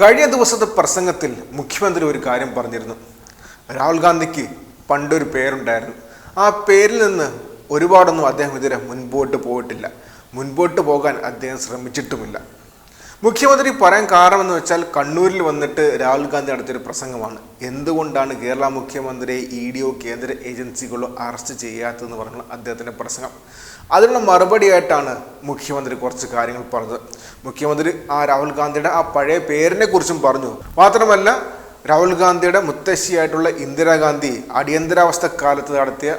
കഴിഞ്ഞ ദിവസത്തെ പ്രസംഗത്തിൽ മുഖ്യമന്ത്രി ഒരു കാര്യം പറഞ്ഞിരുന്നു. രാഹുൽ ഗാന്ധിക്ക് പണ്ടൊരു പേരുണ്ടായിരുന്നു. ആ പേരിൽ നിന്ന് ഒരുപാടൊന്നും അദ്ദേഹം ഇതുവരെ മുൻപോട്ട് പോയിട്ടില്ല. മുൻപോട്ട് പോകാൻ അദ്ദേഹം ശ്രമിച്ചിട്ടുമില്ല. മുഖ്യമന്ത്രി പറയാൻ കാരണമെന്ന് വെച്ചാൽ കണ്ണൂരിൽ വന്നിട്ട് രാഹുൽ ഗാന്ധി നടത്തിയൊരു പ്രസംഗമാണ്. എന്തുകൊണ്ടാണ് കേരള മുഖ്യമന്ത്രിയെ ഇ ഡിയോ കേന്ദ്ര ഏജൻസികളോ അറസ്റ്റ് ചെയ്യാത്തതെന്ന് പറഞ്ഞ അദ്ദേഹത്തിന്റെ പ്രസംഗം. അതിനുള്ള മറുപടിയായിട്ടാണ് മുഖ്യമന്ത്രി കുറച്ച് കാര്യങ്ങൾ പറഞ്ഞത്. മുഖ്യമന്ത്രി ആ രാഹുൽ ഗാന്ധിയുടെ ആ പഴയ പേരിനെ കുറിച്ചും പറഞ്ഞു. മാത്രമല്ല രാഹുൽ ഗാന്ധിയുടെ മുത്തശ്ശിയായിട്ടുള്ള ഇന്ദിരാഗാന്ധി അടിയന്തരാവസ്ഥ കാലത്ത് നടത്തിയ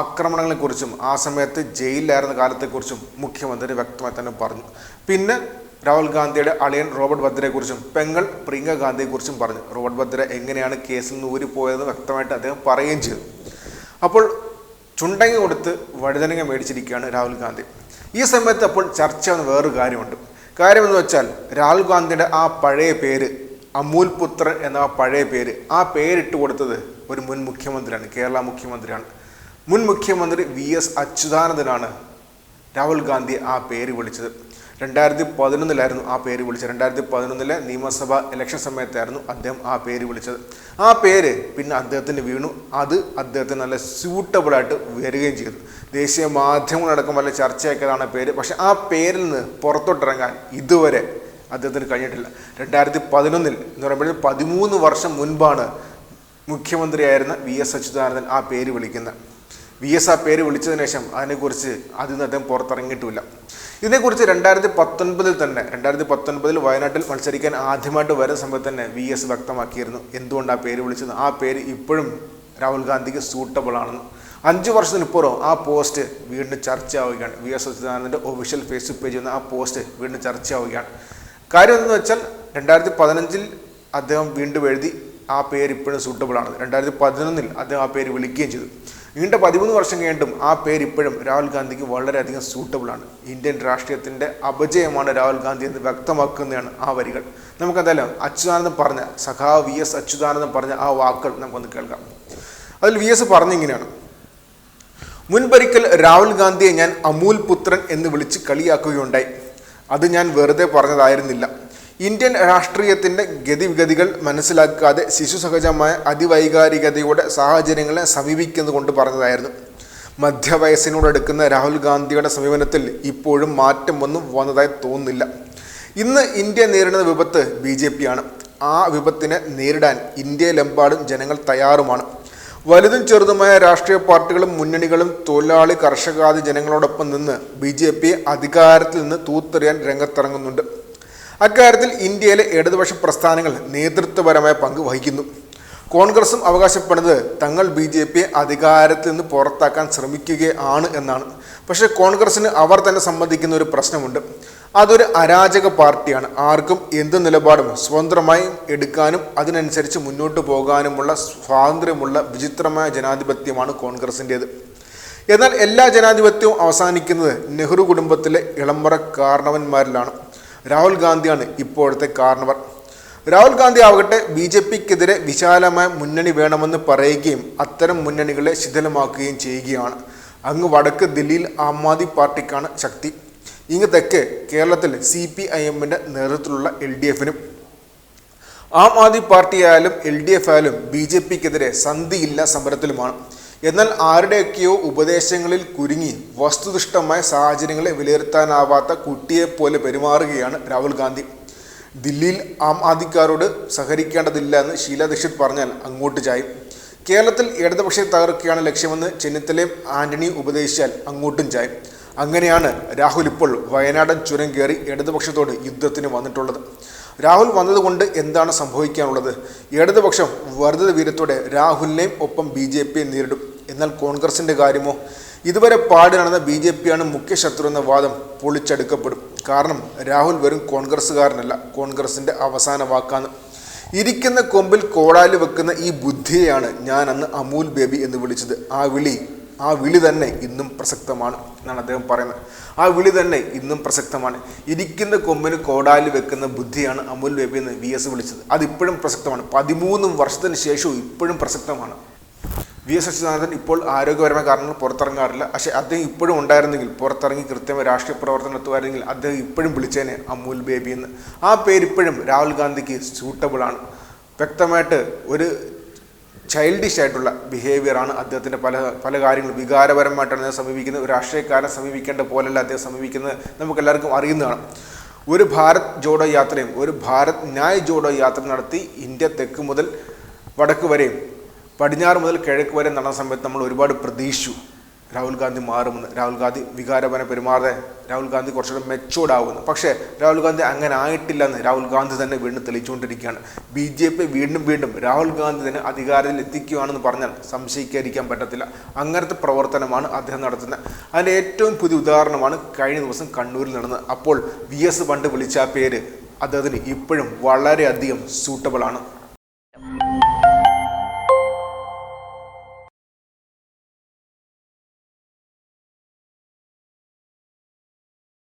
ആക്രമണങ്ങളെക്കുറിച്ചും ആ സമയത്ത് ജയിലിലായിരുന്ന കാലത്തെക്കുറിച്ചും മുഖ്യമന്ത്രി വ്യക്തമായി തന്നെ പറഞ്ഞു. പിന്നെ രാഹുൽ ഗാന്ധിയുടെ അളിയൻ റോബർട്ട് ഭദ്രയെക്കുറിച്ചും പെങ്ങൾ പ്രിയങ്ക ഗാന്ധിയെക്കുറിച്ചും പറഞ്ഞു. റോബർട്ട് ഭദ്ര എങ്ങനെയാണ് കേസിൽ നിന്ന് ഊരിപ്പോയതെന്ന് വ്യക്തമായിട്ട് അദ്ദേഹം പറയുകയും ചെയ്തു. അപ്പോൾ ചുണ്ടങ്ങി കൊടുത്ത് വഴുതനങ്ങ മേടിച്ചിരിക്കുകയാണ് രാഹുൽ ഗാന്ധി. ഈ സമയത്ത് അപ്പോൾ ചർച്ച ചെയ്യുന്ന വേറൊരു കാര്യമുണ്ട്. കാര്യമെന്ന് വെച്ചാൽ രാഹുൽ ഗാന്ധിയുടെ ആ പഴയ പേര് അമൂൽ പുത്രൻ എന്ന ആ പഴയ പേര് ആ പേരിട്ട് കൊടുത്തത് ഒരു മുൻ മുഖ്യമന്ത്രിയാണ് കേരള മുഖ്യമന്ത്രിയാണ്. മുൻ മുഖ്യമന്ത്രി വി എസ് അച്യുതാനന്ദനാണ് രാഹുൽ ഗാന്ധി ആ പേര് വിളിച്ചത്. രണ്ടായിരത്തി പതിനൊന്നിലായിരുന്നു ആ പേര് വിളിച്ചത്. രണ്ടായിരത്തി പതിനൊന്നിലെ നിയമസഭാ ഇലക്ഷൻ സമയത്തായിരുന്നു അദ്ദേഹം ആ പേര് വിളിച്ചത്. ആ പേര് പിന്നെ അദ്ദേഹത്തിന് വീണു. അത് അദ്ദേഹത്തിന് നല്ല സ്യൂട്ടബിളായിട്ട് വരികയും ചെയ്തു. ദേശീയ മാധ്യമങ്ങളടക്കം വല്ല ചർച്ചയാക്കിയതാണ് പേര്. പക്ഷെ ആ പേരിൽ നിന്ന് പുറത്തോട്ടിറങ്ങാൻ ഇതുവരെ അദ്ദേഹത്തിന് കഴിഞ്ഞിട്ടില്ല. രണ്ടായിരത്തി പതിനൊന്നിൽ എന്ന് പറയുമ്പോൾ പതിമൂന്ന് വർഷം മുൻപാണ് മുഖ്യമന്ത്രിയായിരുന്ന വി എസ് അച്യുതാനന്ദൻ ആ പേര് വിളിക്കുന്നത്. വി എസ് ആ പേര് വിളിച്ചതിന് ശേഷം അതിനെക്കുറിച്ച് അതിൽ നിന്ന് അദ്ദേഹം പുറത്തിറങ്ങിയിട്ടുമില്ല ഇതിനെക്കുറിച്ച് രണ്ടായിരത്തി പത്തൊൻപതിൽ തന്നെ രണ്ടായിരത്തി പത്തൊൻപതിൽ വയനാട്ടിൽ മത്സരിക്കാൻ ആദ്യമായിട്ട് വരുന്ന സമയത്ത് തന്നെ വി എസ് വ്യക്തമാക്കിയിരുന്നു. എന്തുകൊണ്ട് ആ പേര് വിളിച്ചത്? ആ പേര് ഇപ്പോഴും രാഹുൽ ഗാന്ധിക്ക് സൂട്ടബിൾ ആണെന്ന്. അഞ്ച് വർഷത്തിനിപ്പുറം ആ പോസ്റ്റ് വീണ്ടും ചർച്ചയാവുകയാണ് വി എസ് അച്യുതാനന്ദന്റെ ഒഫീഷ്യൽ ഫേസ്ബുക്ക് പേജിൽ നിന്ന് ആ പോസ്റ്റ് വീണ്ടും ചർച്ചയാവുകയാണ് കാര്യം എന്തെന്ന് വെച്ചാൽ രണ്ടായിരത്തി പതിനഞ്ചിൽ അദ്ദേഹം വീണ്ടും എഴുതി. ആ പേര് ഇപ്പോഴും സൂട്ടബിൾ ആണ്. രണ്ടായിരത്തി പതിനൊന്നിൽ അദ്ദേഹം ആ പേര് വിളിക്കുകയും ചെയ്തു. നീണ്ട പതിമൂന്ന് വർഷം കഴിഞ്ഞിട്ടും ആ പേര് ഇപ്പോഴും രാഹുൽ ഗാന്ധിക്ക് വളരെയധികം സൂട്ടബിൾ ആണ്. ഇന്ത്യൻ രാഷ്ട്രീയത്തിന്റെ അപജയമാണ് രാഹുൽ ഗാന്ധി എന്ന് വ്യക്തമാക്കുന്നതാണ് ആ വരികൾ. നമുക്കെന്തായാലും അച്യുതാനന്ദൻ പറഞ്ഞ സഖാവ് വി എസ് അച്യുതാനന്ദൻ പറഞ്ഞ ആ വാക്കുകൾ നമുക്കൊന്ന് കേൾക്കാം. അതിൽ വി എസ് പറഞ്ഞിങ്ങനെയാണ് മുൻപൊരിക്കൽ രാഹുൽ ഗാന്ധിയെ ഞാൻ അമൂൽ പുത്രൻ എന്ന് വിളിച്ച് കളിയാക്കുകയുണ്ടായി. അത് ഞാൻ വെറുതെ പറഞ്ഞതായിരുന്നില്ല. ഇന്ത്യൻ രാഷ്ട്രീയത്തിന്റെ ഗതിവിഗതികൾ മനസ്സിലാക്കാതെ ശിശുസഹജമായ അതിവൈകാരികതയുടെ സാഹചര്യങ്ങളെ സമീപിക്കുന്നത് കൊണ്ട് പറഞ്ഞതായിരുന്നു. മധ്യവയസ്സിനോടടുക്കുന്ന രാഹുൽ ഗാന്ധിയുടെ സമീപനത്തിൽ ഇപ്പോഴും മാറ്റമൊന്നും വന്നതായി തോന്നുന്നില്ല. ഇന്ന് ഇന്ത്യ നേരിടുന്ന വിപത്ത് ബി ജെ പി ആണ് ആ വിപത്തിനെ നേരിടാൻ ഇന്ത്യയിലെമ്പാടും ജനങ്ങൾ തയ്യാറുമാണ്. വലുതും ചെറുതുമായ രാഷ്ട്രീയ പാർട്ടികളും മുന്നണികളും തൊഴിലാളി കർഷകാദി ജനങ്ങളോടൊപ്പം നിന്ന് ബി ജെ പി അധികാരത്തിൽ നിന്ന് തൂത്തെറിയാൻ രംഗത്തിറങ്ങുന്നുണ്ട്. അക്കാര്യത്തിൽ ഇന്ത്യയിലെ ഇടതുപക്ഷ പ്രസ്ഥാനങ്ങൾ നേതൃത്വപരമായ പങ്ക് വഹിക്കുന്നു. കോൺഗ്രസും അവകാശപ്പെടുന്നത് തങ്ങൾ ബി ജെ പിയെ അധികാരത്തിൽ നിന്ന് പുറത്താക്കാൻ ശ്രമിക്കുകയാണ് എന്നാണ്. പക്ഷേ കോൺഗ്രസ്സിന് അവർ തന്നെ സംബന്ധിക്കുന്ന ഒരു പ്രശ്നമുണ്ട്. അതൊരു അരാജക പാർട്ടിയാണ്. ആർക്കും എന്ത് നിലപാടും സ്വതന്ത്രമായി എടുക്കാനും അതിനനുസരിച്ച് മുന്നോട്ട് പോകാനുമുള്ള സ്വാതന്ത്ര്യമുള്ള വിചിത്രമായ ജനാധിപത്യമാണ് കോൺഗ്രസിന്റേത് എന്നാൽ എല്ലാ ജനാധിപത്യവും അവസാനിക്കുന്നത് നെഹ്റു കുടുംബത്തിലെ ഇളംബറ കാരണവന്മാരിലാണ് രാഹുൽ ഗാന്ധിയാണ് ഇപ്പോഴത്തെ കാരണവർ രാഹുൽ ഗാന്ധി ആവട്ടെ ബി ജെ പിക്കെതിരെ വിശാലമായ മുന്നണി വേണമെന്ന് പറയുകയും അത്തരം മുന്നണികളെ ശിഥിലമാക്കുകയും ചെയ്യുകയാണ്. അങ്ങ് വടക്ക് ദില്ലിയിൽ ആം ആദ്മി പാർട്ടിക്കാണ് ശക്തി. ഇങ്ങ് തെക്ക് കേരളത്തിൽ സി പി ഐ എമ്മിന്റെ നേതൃത്വത്തിലുള്ള എൽ ഡി എഫിനും. ആം ആദ്മി പാർട്ടിയായാലും എൽ ഡി എഫ് ആയാലും ബി ജെ പിക്കെതിരെ സന്ധിയില്ല സമരത്തിലുമാണ്. എന്നാൽ ആരുടെയൊക്കെയോ ഉപദേശങ്ങളിൽ കുരുങ്ങി വസ്തുനിഷ്ഠമായ സാഹചര്യങ്ങളെ വിലയിരുത്താനാവാത്ത കുട്ടിയെപ്പോലെ പെരുമാറുകയാണ് രാഹുൽ ഗാന്ധി. ദില്ലിയിൽ ആം ആദിക്കാരോട് സഹകരിക്കേണ്ടതില്ല എന്ന് ഷീല ദീക്ഷിത് പറഞ്ഞാൽ അങ്ങോട്ട് ചായും. കേരളത്തിൽ ഇടതുപക്ഷത്തെ തകർക്കുകയാണ് ലക്ഷ്യമെന്ന് ചെന്നിത്തലയും ആന്റണി ഉപദേശിച്ചാൽ അങ്ങോട്ടും ചായും. അങ്ങനെയാണ് രാഹുൽ ഇപ്പോൾ വയനാടൻ ചുരം കയറി ഇടതുപക്ഷത്തോട് യുദ്ധത്തിന് വന്നിട്ടുള്ളത്. രാഹുൽ വന്നതുകൊണ്ട് എന്താണ് സംഭവിക്കാനുള്ളത്? ഇടതുപക്ഷം വർദ്ധിത വീരത്തോടെ രാഹുലിനെയും ഒപ്പം ബി നേരിടും. എന്നാൽ കോൺഗ്രസിന്റെ കാര്യമോ? ഇതുവരെ പാടി നടന്ന ബി ജെ പിയാണ് മുഖ്യ ശത്രു എന്ന വാദം പൊളിച്ചെടുക്കപ്പെടും. കാരണം രാഹുൽ വെറും കോൺഗ്രസ്സുകാരനല്ല കോൺഗ്രസിന്റെ അവസാന വാക്കാണ്. ഇരിക്കുന്ന കൊമ്പിൽ കോടാലി വെക്കുന്ന ഈ ബുദ്ധിയെയാണ് ഞാൻ അന്ന് അമൂൽ ബേബി എന്ന് വിളിച്ചത്. ആ വിളി ആ വിളി തന്നെ ഇന്നും പ്രസക്തമാണ് എന്നാണ് അദ്ദേഹം പറയുന്നത്. ആ വിളി തന്നെ ഇന്നും പ്രസക്തമാണ്. ഇരിക്കുന്ന കൊമ്പിന് കോടാലി വെക്കുന്ന ബുദ്ധിയാണ് അമൂൽ ബേബി എന്ന് വി എസ് വിളിച്ചത്. അതിപ്പോഴും പ്രസക്തമാണ്. പതിമൂന്ന് വർഷത്തിന് ശേഷവും ഇപ്പോഴും പ്രസക്തമാണ്. വി എസ് അച്യുതാനന്ദൻ ഇപ്പോൾ ആരോഗ്യപരമായ കാരണങ്ങൾ പുറത്തിറങ്ങാറില്ല. പക്ഷേ അദ്ദേഹം ഇപ്പോഴും ഉണ്ടായിരുന്നെങ്കിൽ പുറത്തിറങ്ങി കൃത്യമായ രാഷ്ട്രീയ പ്രവർത്തനം എത്തുമായിരുന്നെങ്കിൽ അദ്ദേഹം ഇപ്പോഴും വിളിച്ചേനെ അമൂൽ ബേബി എന്ന്. ആ പേര് ഇപ്പോഴും രാഹുൽ ഗാന്ധിക്ക് സൂട്ടബിൾ ആണ്. വ്യക്തമായിട്ട് ഒരു ചൈൽഡിഷ് ആയിട്ടുള്ള ബിഹേവിയറാണ് അദ്ദേഹത്തിന്റെ പല പല കാര്യങ്ങളും. വികാരപരമായിട്ടാണ് അദ്ദേഹം സമീപിക്കുന്നത്. ഒരു രാഷ്ട്രീയക്കാരനെ സമീപിക്കേണ്ട പോലല്ല അദ്ദേഹം സമീപിക്കുന്നത്. നമുക്കെല്ലാവർക്കും അറിയുന്നതാണ് ഒരു ഭാരത് ജോഡോ യാത്രയും ഒരു ഭാരത് ന്യായ് ജോഡോ യാത്ര നടത്തി ഇന്ത്യ തെക്ക് മുതൽ വടക്ക് വരെയും പടിഞ്ഞാറ് മുതൽ കിഴക്ക് വരെ നടന്ന സമയത്ത് നമ്മൾ ഒരുപാട് പ്രതീക്ഷിച്ചു. രാഹുൽ ഗാന്ധി മാറുമെന്ന് രാഹുൽ ഗാന്ധി വികാരപരം പെരുമാറാതെ രാഹുൽ ഗാന്ധി കുറച്ചുകൂടെ മെച്ചോർഡ് ആവുമെന്ന് പക്ഷേ രാഹുൽ ഗാന്ധി അങ്ങനെ ആയിട്ടില്ലെന്ന് രാഹുൽ ഗാന്ധി തന്നെ വീണ്ടും തെളിയിച്ചുകൊണ്ടിരിക്കുകയാണ്. ബി ജെ പി വീണ്ടും വീണ്ടും രാഹുൽ ഗാന്ധി തന്നെ അധികാരത്തിൽ എത്തിക്കുകയാണെന്ന് പറഞ്ഞാൽ സംശയിക്കാതിരിക്കാൻ പറ്റത്തില്ല. അങ്ങനത്തെ പ്രവർത്തനമാണ് അദ്ദേഹം നടത്തുന്നത്. അതിന്റെ ഏറ്റവും പുതിയ ഉദാഹരണമാണ് കഴിഞ്ഞ ദിവസം കണ്ണൂരിൽ നടന്നത്. അപ്പോൾ വി എസ് പണ്ട് വിളിച്ച പേര് അദ്ദേഹത്തിന് ഇപ്പോഴും വളരെയധികം സൂട്ടബിൾ ആണ്.